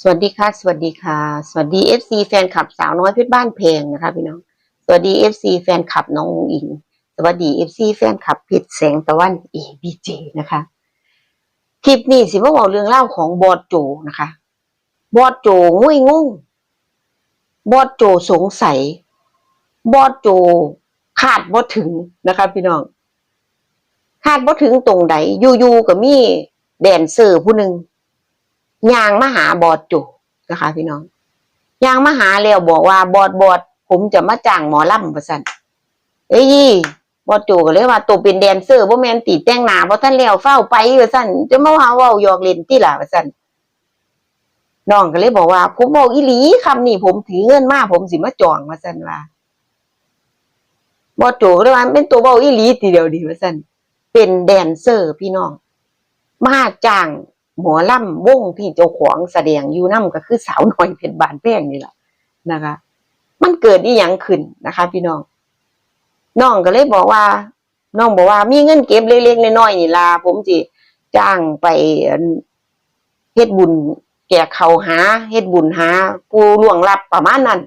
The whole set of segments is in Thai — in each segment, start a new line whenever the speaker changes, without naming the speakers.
สวัสดีค่ะ สวัสดีค่ะ สวัสดี FC แฟนคลับสาวน้อยเพชรบ้านเพลงนะคะพี่น้อง สวัสดี FC แฟนคลับน้องอุงอิง สวัสดี FC แฟนคลับเพชรแสงตะวัน ABJ นะคะ คลิปนี้สิมาบอกเรื่องเล่าของบอดโจนะคะ บอดโจงุ้ยงงบอดโจสงสัย บอดโจคาดบ่ถึงนะคะพี่น้อง คาดบ่ถึงตรงใดอยู่ๆก็มีแดนเซอร์ผู้หนึ่ง ยางมาหาบอดจูนะคะ พี่น้องยางมาหาแล้วบอกว่าบอดบอดผมจะมาจ้างหมอลำประสันเอ้ยบอดจูก็เลยว่าตัวเป็นแดนเซอร์บ่แมนตีแต่งหนาเพราะท่านแล้วเฝ้าไปประสันจะมาว่าว้าหยอกเล่นที่หล่ะประสันน้องก็เลยบอกว่า ผมบอกอีหลีคำนี้ผมถือเงินมาผมสิมาจองมาสันว่าบอดจูก็เลยว่าเป็นตัวเบาอีหลีทีเดียวดีประสันเป็นแดนเซอร์พี่น้อง มาจ้าง หมอล่ำวงที่เจ้าของแสดงอยู่น้ำก็คือสาวน้อยเพชรบานแป้งนี่แหละนะคะ มันเกิดอีหยังขึ้นนะคะ พี่น้องน้องก็เลยบอกว่า น้องบอกว่ามีเงินเก็บเล็กๆน้อยๆนี่ล่ะผมสิจ้างไปเฮ็ดบุญ แก่เขาหาเฮ็ดบุญหา ผู้ล่วงลับประมาณนั้น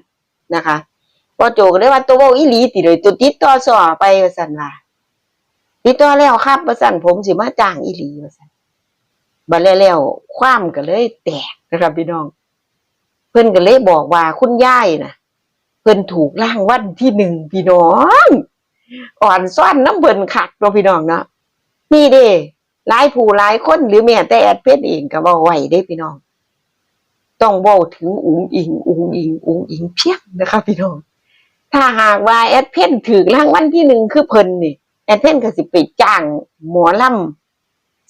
นะคะพอโจก็เลยว่าตัวว้าอีหลีติเลยตัวติดต่อสอไปว่าซั่นว่าติดต่อแล้วครับว่าซั่นผมสิมาจ้างอีหลีว่าซั่น บัดแล้วแล้วความก็เลยแตกนะครับพี่น้อง เพิ่อนก็เลยบอกว่าคุณย่ายนะเพิ่อนถูกร่างวันที่หนึ่งพี่น้อง อ่อนซ่อนน้ำเบิ่นคักเนาะพี่น้องเนาะนี่เด้หลายผู้หลายคนหรือแม้แต่แอดเพชรเองก็เว้าไว้เด้พี่น้อง ต้องเว้าถึงอุงอิงอุงอิงอุงอิงเพียงนะคะพี่น้อง ถ้าหากว่าแอดเพนถือรางวัลที่หนึ่งคือเพิ่นนี่แอดเพนก็สิไปจ้างหมอลำ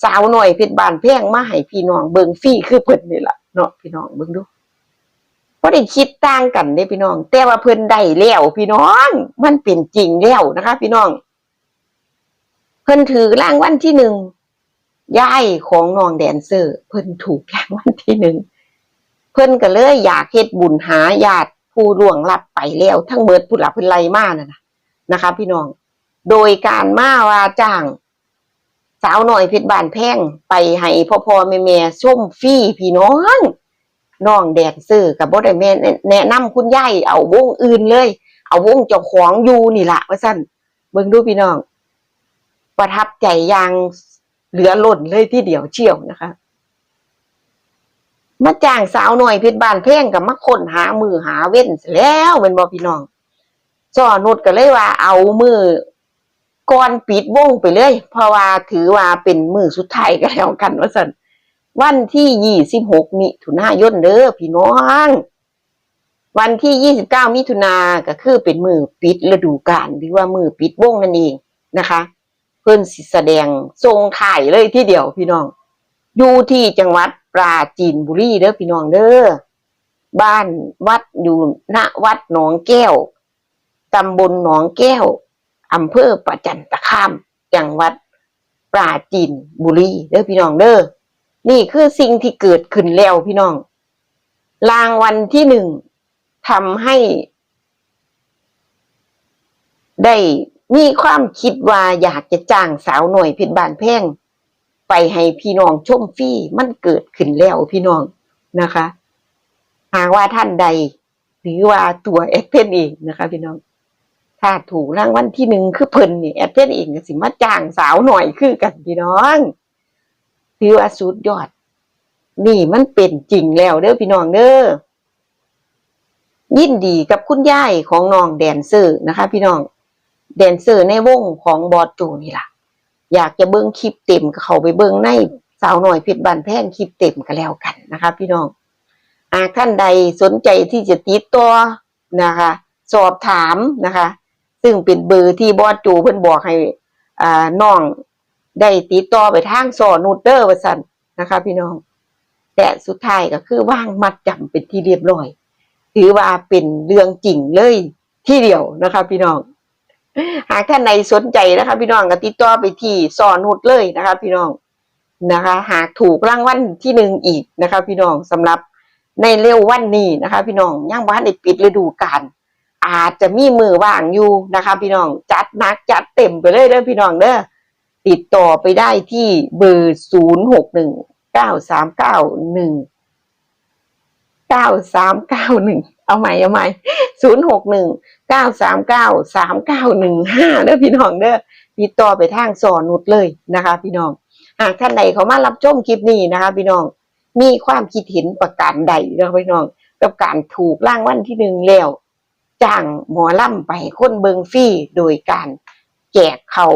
สาวหน่อยเพชรบานแพงมาให้พี่น้องเบิงฟรีคือเพิ่นนี่แหละเนาะพี่น้องเบิงดูบ่ได้คิดต่างกันเด้พี่น้อง แต่ว่าเพิ่นได้แล้วพี่น้อง มันเป็นจริงแล้วนะคะ พี่น้อง เพิ่นถือรางวัลที่หนึ่งยายของน้องแดนเซอร์ เพิ่นถูกรางวัลที่หนึ่งเพิ่นก็เลยอยากเฮ็ดบุญหาญาติผู้ล่วงลับไปแล้ว ทั้งเบิดผู้หลับเพิ่นไล่มานั่นน่ะนะคะ พี่น้อง โดยการมาว่าจ้าง สาวหน่อยเพชรบานแพงไปให้พ่อพ่อแม่แม่ส้มฟรี่พี่น้องน้องแดนซอร์กับบ่ได้แม่แนะนำคุณยายเอาวงอื่นเลย เอาวงเจ้าของอยู่นี่ละว่าซั่นเบิ่งดูพี่น้อง ประทับใจอย่างเหลือล้นเลยที่เดียวเชี่ยวนะคะมาจ้างสาวหน่อยเพชรบานแพงกับมาค้นหามือหาเว้นแล้วเป็นบ่พี่น้องจอนุดก็เลยว่าเอามือ ก่อนปิดวงไปเลย เพราะว่าถือว่าเป็นมือสุดท้ายก็แล้วกันว่าสันวันที่ยี่สิบหกมิถุนายนเด้อพี่น้อง วันที่ยี่สิบเก้ามิถุนาก็คือเป็นมือปิดฤดูกาลหรือว่ามือปิดวงนั่นเองนะคะ เพิ่อนสิแสดงทรงข่ายเลยที่เดียวพี่น้อง อยู่ที่จังหวัดปราจีนบุรีเด้อพี่น้องเด้อบ้านวัดอยู่ณวัดหนองแก้วตำบลหนองแก้ว อำเภอประจันตคามจังหวัดปราจีนบุรีเด้อพี่น้องเด้อนี่คือสิ่งที่เกิดขึ้นแล้วพี่น้อง รางวัลที่หนึ่งทำให้ ได้มีความคิดว่าอยากจะจ้างสาวหน่อยพชรบานแพงไปให้พี่น้องชมฟรีมันเกิดขึ้นแล้วพี่น้องนะคะ หากว่าท่านใด หรือว่าตัวเอสเพนเองนะคะพี่น้อง ถ้าถูกรางวัลที่หนึ่งคือเพิ่นนี่แอดเพนเองก็สิมาจ้างสาวหน่อยคือกันพี่น้องถือว่าสุดยอด นี่มันเป็นจริงแล้วเด้อพี่น้องเด้อยินดีกับคุณยายของน้องแดนเซอร์นะคะ พี่น้อง แดนเซอร์ในวงของบอสโจนี่ล่ะ อยากจะเบิ้งคลิปเต็มก็เข้าไปเบิ้งในสาวหน่อยเพชรบานแพงคลิปเต็มก็แล้วกันนะคะ พี่น้องหาท่านใดสนใจที่จะติดต่อนะคะ สอบถามนะคะ ซึ่งเป็นเบอร์ที่บอสจูเพิ่นบอกให้อ่าน้องได้ติดต่อไปทางสอนูเตอร์ว่าซั่นนะคะ พี่น้อง แต่สุดท้ายก็คือว่างมัดจำเป็นที่เรียบร้อย ถือว่าเป็นเรื่องจริงเลยที่เดียวนะคะ พี่น้อง หากท่านใดสนใจนะคะ พี่น้องก็ติดต่อไปที่สอนุดเลยนะคะ พี่น้องนะคะ หากถูกรางวัลที่หนึ่งอีกนะคะ พี่น้องสำหรับในเร็ววันนี้นะคะ พี่น้องย่างบ้านในปิดฤดูกาล อาจจะมีมือว่างอยู่นะคะ พี่น้องจัดนักจัดเต็มไปเลยเด้อพี่น้องเด้อติดต่อไปได้ที่เบอร์ศูนย์หกหนึ่งเก้าสามเก้าหนึ่ง
เก้าสามเก้าหนึ่งเอาใหม่เอาใหม่ศูนย์หกหนึ่งเก้าสามเก้าสามเก้าหนึ่งห้าเด้อพี่น้องเด้อติดต่อไปทางสอนุดเลยนะคะ พี่น้องหากท่านใดเขามารับชมคลิปนี้นะคะ พี่น้องมีความคิดเห็นประการใดนะพี่น้อง กับการถูกร่างวันที่หนึ่งแล้ว จ้างหมอล่ำไปให้คนเบิงฟรี่โดยการแจกเขา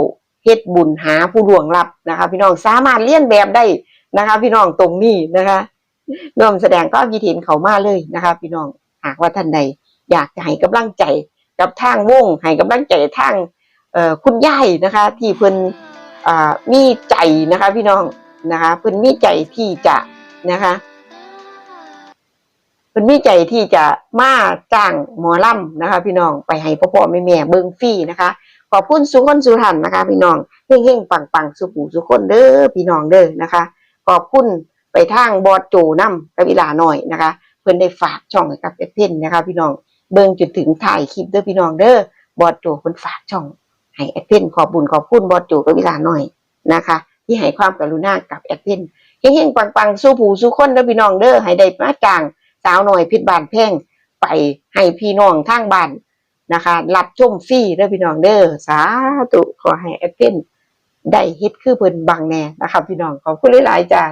เฮ็ดบุญหาผู้ดวงลับนะคะ พี่น้องสามารถเลียนแบบได้นะคะ พี่น้องตรงนี้นะคะร่วมแสดงความคิดเห็นเขามาเลยนะคะ พี่น้องหากว่าท่านใดอยากจะให้กำลังใจกับทางวงให้กำลังใจทางคุณยายนะคะ ที่เพิ่นมีใจนะคะ พี่น้องนะคะเพิ่นมีใจที่จะนะคะ เพิ่นมีใจที่จะมาจ้างหมอลำนะคะ พี่น้องไปให้พ่อพ่อแม่แม่เบิ่งฟรีนะคะ ขอบคุณสุคนสุทันนะคะ พี่น้องเฮงเฮงปังปังสุขูสุคนเด้อพี่น้องเด้อนะคะ ขอบคุณไปทางบอดโจน้ำกับอีลาหน่อยนะคะ เพิ่นได้ฝากช่องให้กับเอเพนนะคะ พี่น้องเบิ่งจนถึงถ่ายคลิปเด้อพี่น้องเด้อบอดโจเพิ่นฝากช่องให้เอฟเพนขอบบุญขอบคุณบอดโจกับอีลาหน่อยนะคะ ที่ให้ความกรุณากับเอฟเพนเฮงเฮงปังปังสู้ผู้สู้คนเด้อพี่น้องเด้อให้ได้มาจ้าง สาวหน่อยพิษบานแพ่งไปให้พี่น้องทางบ้านนะคะรับชมฟรีเด้อพี่น้องเด้อสาธุขอให้แอปเปิลได้ฮิตคือเพิ่นบางแน่นะคะพี่น้องขอบคุณหลายๆจ้า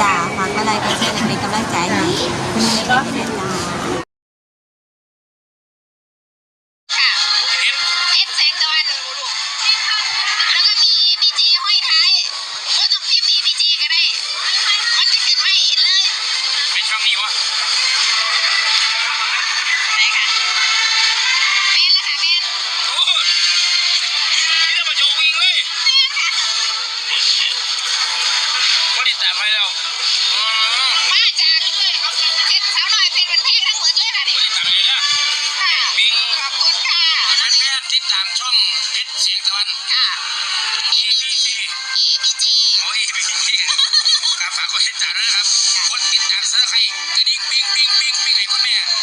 จ้า
ฝากอะไรก็แช่เป็นกำลังใจให้คุณแม่ก็า
ม
ซับส